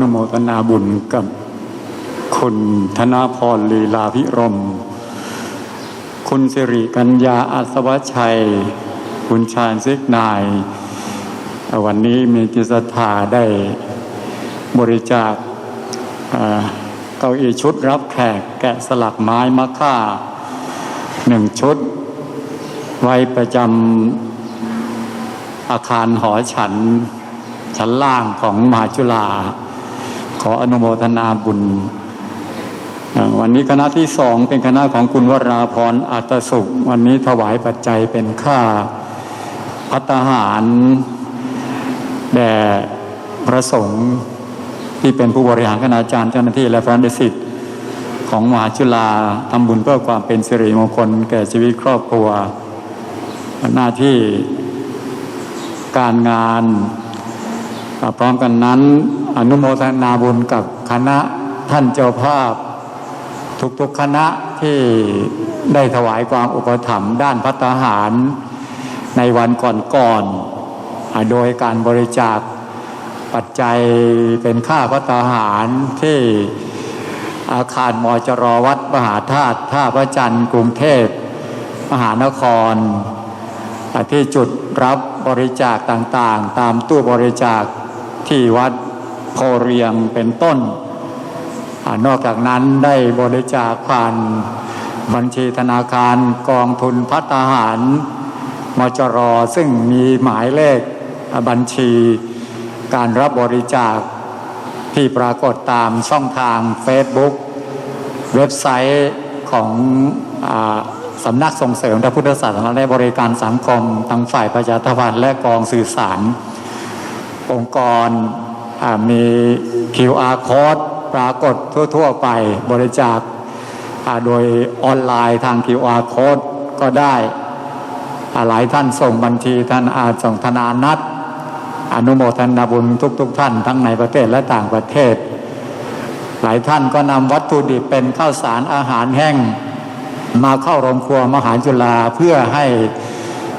อนุโมทนาบุญกับคุณธนาพรลีลาพิรม คุณสิริกัญญาอัศวชัย คุณชาญซิกนาย วันนี้มีจิตศรัทธาได้บริจาคเอ่อเก้าอี้ชุดรับแขกแกะสลักไม้มะค่าหนึ่งชุด ไว้ประจำอาคารหอฉันชั้นล่างของมหาจุฬา ขออนุโมทนาบุญ วันนี้คณะที่สองเป็นคณะของคุณวราพรอัตสุข วันนี้ถวายปัจจัยเป็นค่าพัตตาหารแด่พระสงฆ์ที่เป็นผู้บริหารคณาจารย์เจ้าหน้าที่และพระนิสิตของมหาจุฬาทำบุญเพื่อความเป็นสิริมงคลแก่ชีวิตครอบครัว หน้าที่การงานพร้อมกันนั้น อนุโมทนาบุญกับคณะท่านเจ้าภาพ ทุกๆคณะที่ได้ถวายความอุปถัมภ์ด้านพัฒหารในวันก่อนๆโดยการบริจาคปัจจัยเป็นค่าพัฒหารที่อาคารมอจรวัดมหาธาตุท่าพระจันทร์กรุงเทพมหานคร ที่จุดรับบริจาคต่างๆ ตามตู้บริจาคที่วัด โพเรียงเป็นต้นอนอกจากนั้นได้บริจาคผ่านบัญชีธนาคารกองทุนพัฒหารมจรซึ่งมีหมายเลขบัญชี การรับบริจาคที่ปรากฏตามช่องทาง Facebook เว็บไซต์ของอสำนักส่งเสริมพระพุทธศาสนาและบริการสังคมทางฝ่ายประชาธิปไตยและกองสื่อสาร องค์กร มี QR code ปรากฏทั่ว ๆ ไปบริจาคโดยออนไลน์ทาง QR code ก็ได้หลายท่านส่งบัญชีท่านอาจส่งธนานัดอนุโมทนาบุญทุกๆท่านทั้งในประเทศและต่างประเทศ หลายท่านก็นำวัตถุดิบเป็นข้าวสารอาหารแห้ง มาเข้าโรงครัวมหาจุฬาเพื่อให้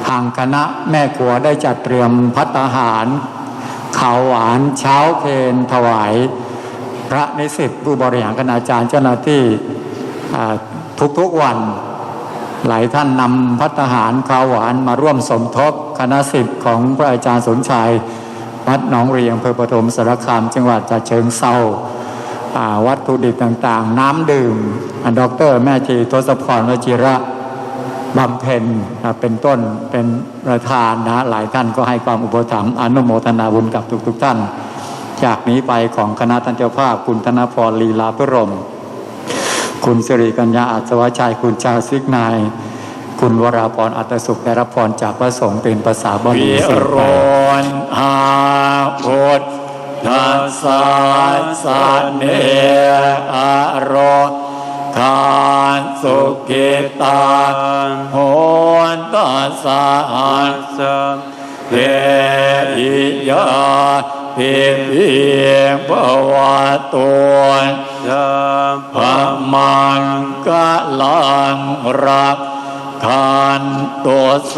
ทางคณะแม่ครัวได้จัดเตรียมพัตตาหาร ข้าวหวานเช้าเพนถวาย พระนิสิตผู้บริหารคณาจารย์เจ้าหน้าที่ทุกๆวัน หลายท่านนำพัตตาหารข้าวหวานมาร่วมสมทบคณะสิทธิ์ของพระอาจารย์สนชัยวัดหนองเรียงเภอปฐมสารคามจังหวัดฉะเชิงเซาวัตถุดิบต่างๆ น้ำดื่มอดอกเตอรแม่ชีทศพรวจิระ บำเพ็ญเป็นต้นเป็นประธานนะหลายท่านก็ให้ความอุปถัมภ์อนุโมทนาบุญกับทุกๆท่าน จากนี้ไปของคณะท่านเจ้าภาพ คุณธนพรลีลาพิรม คุณสิริกัญญาอัศวชัยคุณชาซิกนายคุณวราพรอัตสุขได้รับพรจากพระสงฆ์เป็นภาษาบาลีวิบโรไปนหาพุทธัสสะเนอโรทา สุขิตาโหนตัสสะหัสเทอิยาพิพิภวะตัวสัพพมังกะลังรักทานตัวส